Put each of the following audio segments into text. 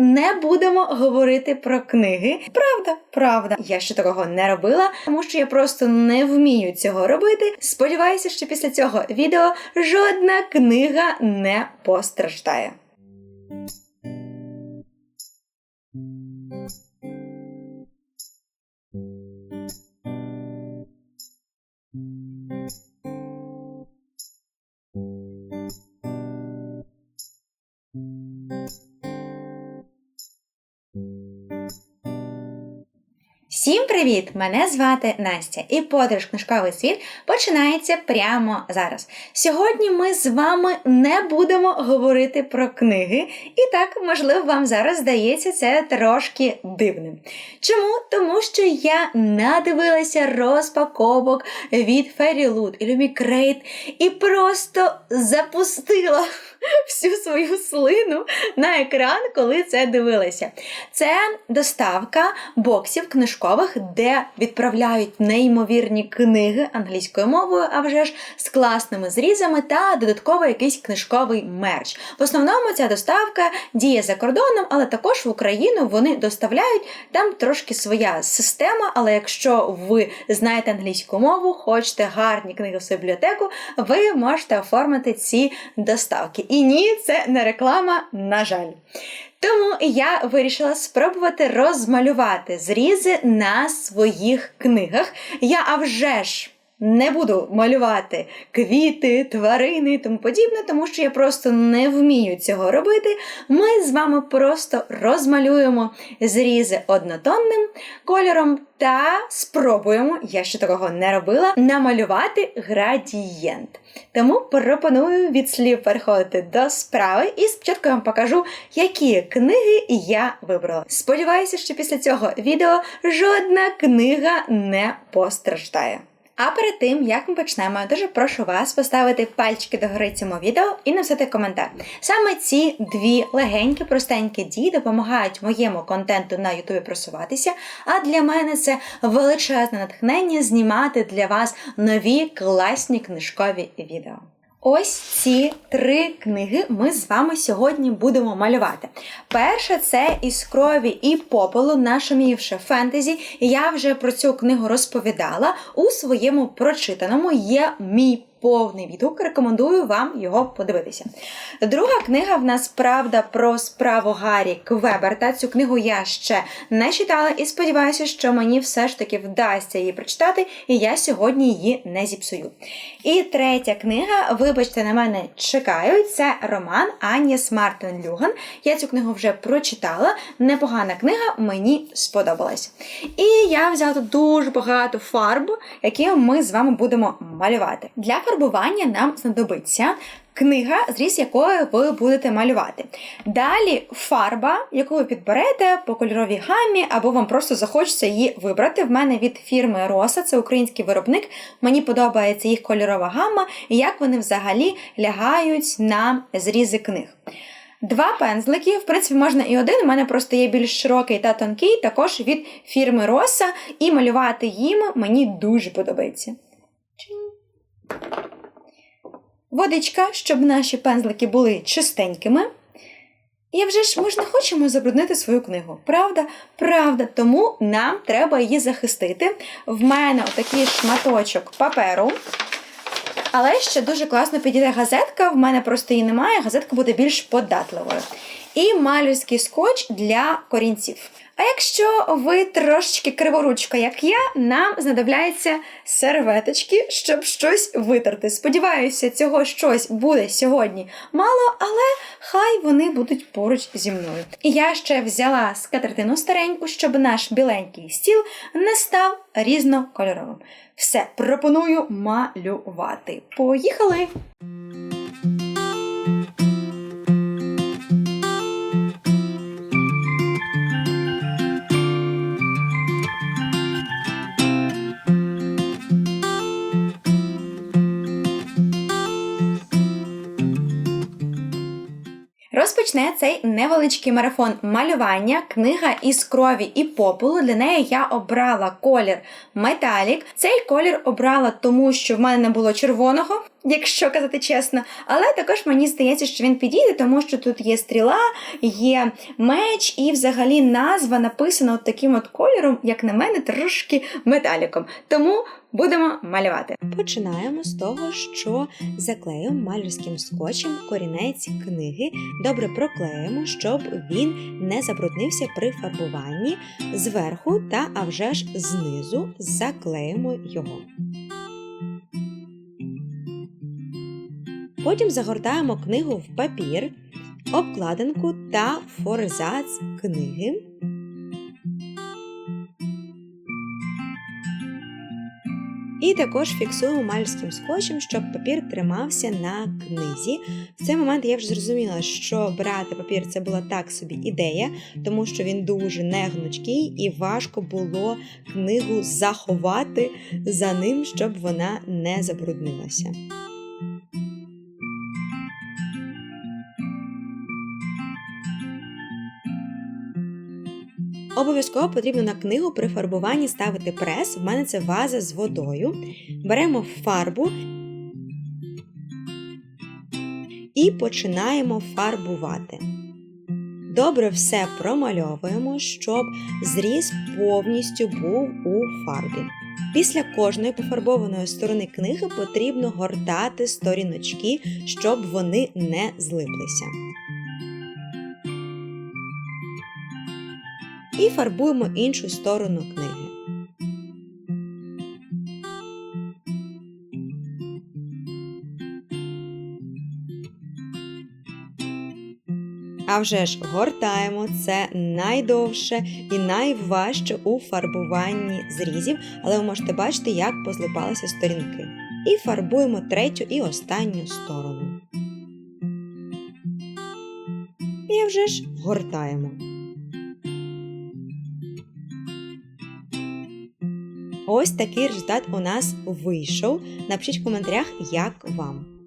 не будемо говорити про книги. Правда, правда. Я ще такого не робила, тому що я просто не вмію цього робити. Сподіваюся, що після цього відео жодна книга не постраждає. Всім привіт! Мене звати Настя, і подорож книжковий світ починається прямо зараз. Сьогодні ми з вами не будемо говорити про книги, і так, можливо, вам зараз здається це трошки дивним. Чому? Тому що я надивилася розпаковок від Fairy і Lumicrate і просто запустила всю свою слину на екран, коли це дивилася. Це доставка боксів книжкових, де відправляють неймовірні книги англійською мовою, а вже ж з класними зрізами та додатково якийсь книжковий мерч. В основному ця доставка діє за кордоном, але також в Україну вони доставляють там трошки своя система. Але якщо ви знаєте англійську мову, хочете гарні книги в свою бібліотеку, ви можете оформити ці доставки. І ні, це не реклама, на жаль. Тому я вирішила спробувати розмалювати зрізи на своїх книгах. Я а вже ж не буду малювати квіти, тварини і тому подібне, тому що я просто не вмію цього робити. Ми з вами просто розмалюємо зрізи однотонним кольором та спробуємо, я ще такого не робила, намалювати градієнт. Тому пропоную від слів переходити до справи, і спочатку я вам покажу, які книги я вибрала. Сподіваюся, що після цього відео жодна книга не постраждає. А перед тим, як ми почнемо, дуже прошу вас поставити пальчики до гори цьому відео і написати коментар. Саме ці дві легенькі, простенькі дії допомагають моєму контенту на Ютубі просуватися. А для мене це величезне натхнення знімати для вас нові класні книжкові відео. Ось ці три книги ми з вами сьогодні будемо малювати. Перша це із крові і попелу, нашумівше фентезі. Я вже про цю книгу розповідала у своєму прочитаному є мій повний відгук. Рекомендую вам його подивитися. Друга книга в нас правда про справу Гаррі Квеберта. Цю книгу я ще не читала і сподіваюся, що мені все ж таки вдасться її прочитати, і я сьогодні її не зіпсую. І третя книга, вибачте, на мене чекають, це роман Аніс Мартин Люган. Я цю книгу вже прочитала. Непогана книга, мені сподобалась. І я взяла тут дуже багато фарб, які ми з вами будемо малювати. Для фарбування нам знадобиться книга, зріз якої ви будете малювати. Далі фарба, яку ви підберете по кольоровій гамі, або вам просто захочеться її вибрати. В мене від фірми Роса, це український виробник. Мені подобається їх кольорова гама і як вони взагалі лягають на зрізи книг. Два пензлики, в принципі, можна і один. У мене просто є більш широкий та тонкий, також від фірми Роса, і малювати їм мені дуже подобається. Водичка, щоб наші пензлики були чистенькими. І вже ж ми ж не хочемо забруднити свою книгу. Правда? Правда. Тому нам треба її захистити. В мене отакий шматочок паперу. Але ще дуже класно підійде газетка, в мене просто її немає, газетка буде більш податливою. І малюський скотч для корінців. А якщо ви трошечки криворучка, як я, нам знадобляються серветочки, щоб щось витерти. Сподіваюся, цього щось буде сьогодні мало, але хай вони будуть поруч зі мною. І я ще взяла скатертину стареньку, щоб наш біленький стіл не став різнокольоровим. Все, пропоную малювати. Поїхали! Розпочне цей невеличкий марафон малювання, книга із крові і попелу. Для неї я обрала колір металік. Цей колір обрала тому, що в мене не було червоного. Якщо казати чесно. Але також мені здається, що він підійде, тому що тут є стріла, є меч, і взагалі назва написана от таким от кольором, як на мене, трошки металіком. Тому будемо малювати. Починаємо з того, що заклеїмо малярським скотчем корінець книги. Добре проклеїмо, щоб він не забруднився при фарбуванні зверху та а вже ж знизу заклеїмо його. Потім загортаємо книгу в папір, обкладинку та форзац книги. І також фіксуємо мальським скотчем, щоб папір тримався на книзі. В цей момент я вже зрозуміла, що брати папір це була так собі ідея, тому що він дуже негнучкий і важко було книгу заховати за ним, щоб вона не забруднилася. Обов'язково потрібно на книгу при фарбуванні ставити прес. В мене це ваза з водою. Беремо фарбу і починаємо фарбувати. Добре все промальовуємо, щоб зріз повністю був у фарбі. Після кожної пофарбованої сторони книги потрібно гортати сторіночки, щоб вони не злиплися. І фарбуємо іншу сторону книги. А вже ж гортаємо це найдовше і найважче у фарбуванні зрізів, але ви можете бачити, як позлипалися сторінки. І фарбуємо третю і останню сторону. І вже ж гортаємо. Ось такий результат у нас вийшов. Напишіть в коментарях, як вам.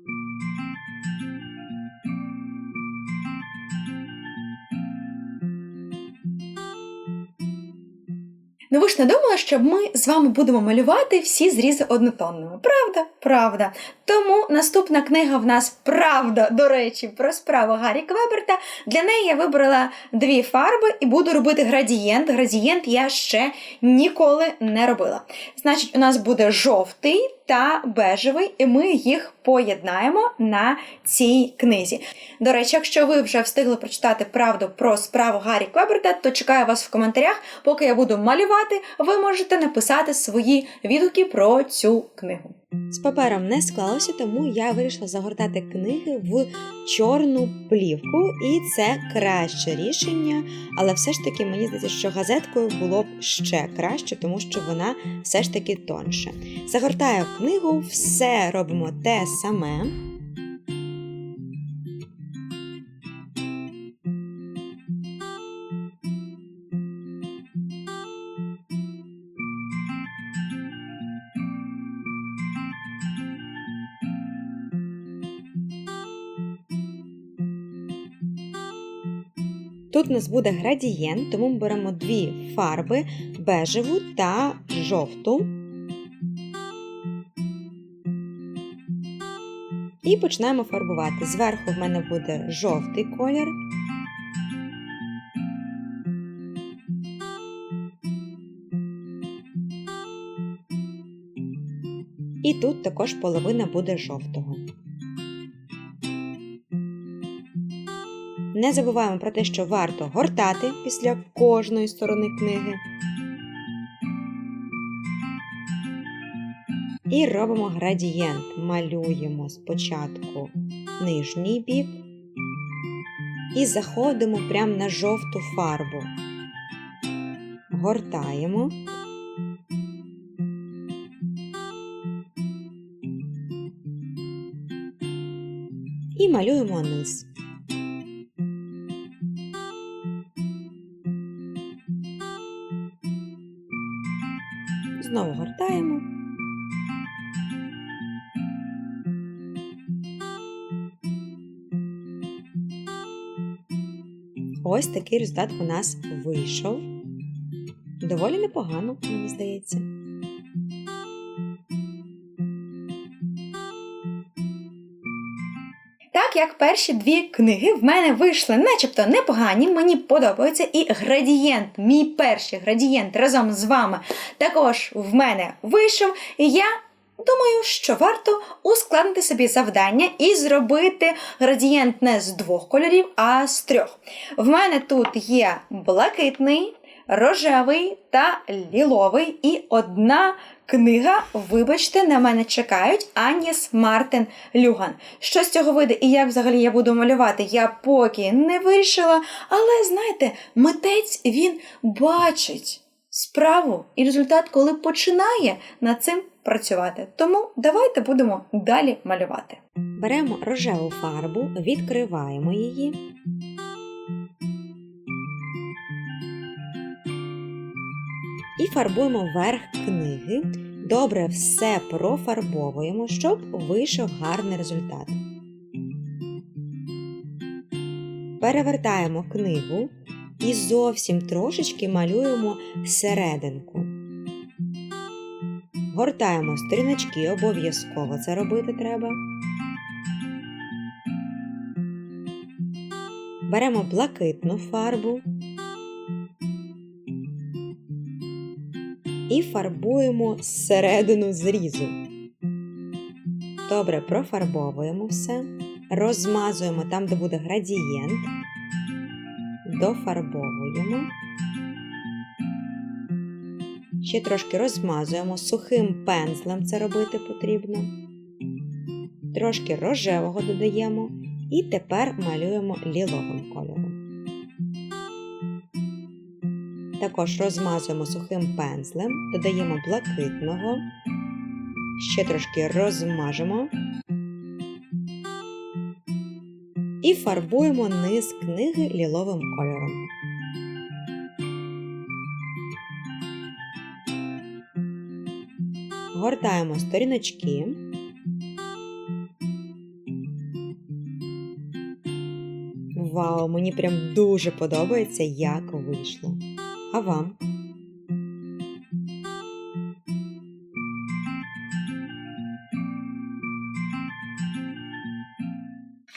Ну ви ж не думали, що ми з вами будемо малювати всі зрізи однотонними. Правда? Правда. Тому наступна книга в нас правда, до речі, про справу Гаррі Квеберта. Для неї я вибрала дві фарби і буду робити градієнт. Градієнт я ще ніколи не робила. Значить, у нас буде жовтий та бежевий, і ми їх поєднаємо на цій книзі. До речі, якщо ви вже встигли прочитати правду про справу Гаррі Квеберта, то чекаю вас в коментарях. Поки я буду малювати, ви можете написати свої відгуки про цю книгу. З папером не склалося, тому я вирішила загортати книги в чорну плівку, і це краще рішення. Але все ж таки мені здається, що газеткою було б ще краще, тому що вона все ж таки тонше. Загортаю книгу, все робимо те саме. Тут у нас буде градієнт, тому ми беремо дві фарби бежеву та жовту. І починаємо фарбувати. Зверху в мене буде жовтий колір. І тут також половина буде жовтого. Не забуваємо про те, що варто гортати після кожної сторони книги. І робимо градієнт. Малюємо спочатку нижній бік і заходимо прямо на жовту фарбу. Гортаємо. І малюємо низ. Знову. Ось такий результат у нас вийшов. Доволі непогано, мені здається. Як перші дві книги в мене вийшли начебто непогані, мені подобаються, і градієнт, мій перший градієнт разом з вами також в мене вийшов. І я думаю, що варто ускладнити собі завдання і зробити градієнт не з двох кольорів, а з трьох. В мене тут є блакитний, рожевий та ліловий, і одна книга, вибачте, на мене чекають Аніс Мартин Люган. Що з цього вийде і як взагалі я буду малювати, я поки не вирішила. Але знаєте, митець він бачить справу і результат, коли починає над цим працювати. Тому давайте будемо далі малювати. Беремо рожеву фарбу, відкриваємо її. І фарбуємо верх книги. Добре все профарбовуємо, щоб вийшов гарний результат. Перевертаємо книгу і зовсім трошечки малюємо серединку. Гортаємо сторіночки, обов'язково це робити треба. Беремо блакитну фарбу і фарбуємо середину зрізу. Добре профарбовуємо все, розмазуємо там, де буде градієнт, дофарбовуємо. Ще трошки розмазуємо сухим пензлем це робити потрібно. Трошки рожевого додаємо і тепер малюємо ліловим кольором. Також розмазуємо сухим пензлем, додаємо блакитного, ще трошки розмажемо і фарбуємо низ книги ліловим кольором. Гортаємо сторіночки. Вау, мені прям дуже подобається, як вийшло. А вам?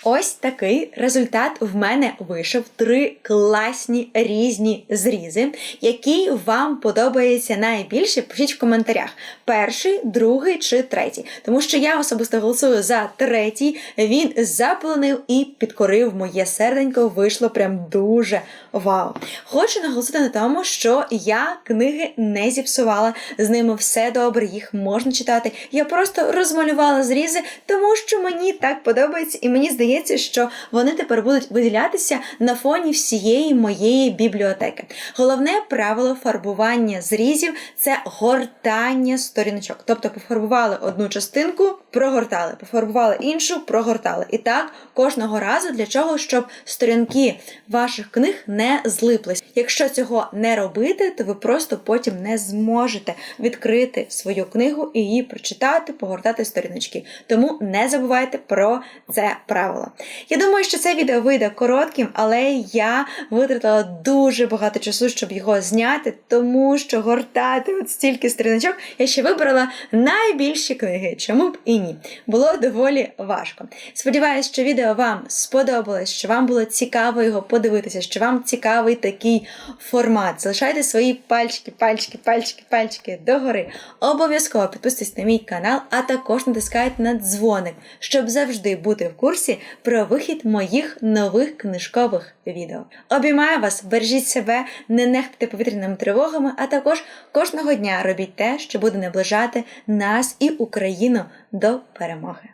Ось такий результат в мене вийшов. Три класні різні зрізи. Який вам подобається найбільше, пишіть в коментарях. Перший, другий чи третій. Тому що я особисто голосую за третій. Він заполонив і підкорив моє серденько. Вийшло прям дуже вау. Хочу наголосити на тому, що я книги не зіпсувала. З ними все добре, їх можна читати. Я просто розмалювала зрізи, тому що мені так подобається, і мені здається, що вони тепер будуть виділятися на фоні всієї моєї бібліотеки. Головне правило фарбування зрізів це гортання сторіночок. Тобто пофарбували одну частинку, прогортали, пофарбували іншу, прогортали. І так кожного разу для чого, щоб сторінки ваших книг не злиплись. Якщо цього не робити, то ви просто потім не зможете відкрити свою книгу і її прочитати, погортати сторіночки. Тому не забувайте про це правило. Я думаю, що це відео вийде коротким, але я витратила дуже багато часу, щоб його зняти, тому що гортати от стільки сторіночок я ще вибрала найбільші книги. Чому б і ні? Було доволі важко. Сподіваюсь, що відео вам сподобалось, що вам було цікаво його подивитися, що вам цікавий такий формат. Залишайте свої пальчики, пальчики, пальчики, пальчики догори. Обов'язково підписуйтесь на мій канал, а також натискайте на дзвоник, щоб завжди бути в курсі про вихід моїх нових книжкових відео. Обіймаю вас, бережіть себе, не нехтуйте повітряними тривогами, а також кожного дня робіть те, що буде наближати нас і Україну до перемоги.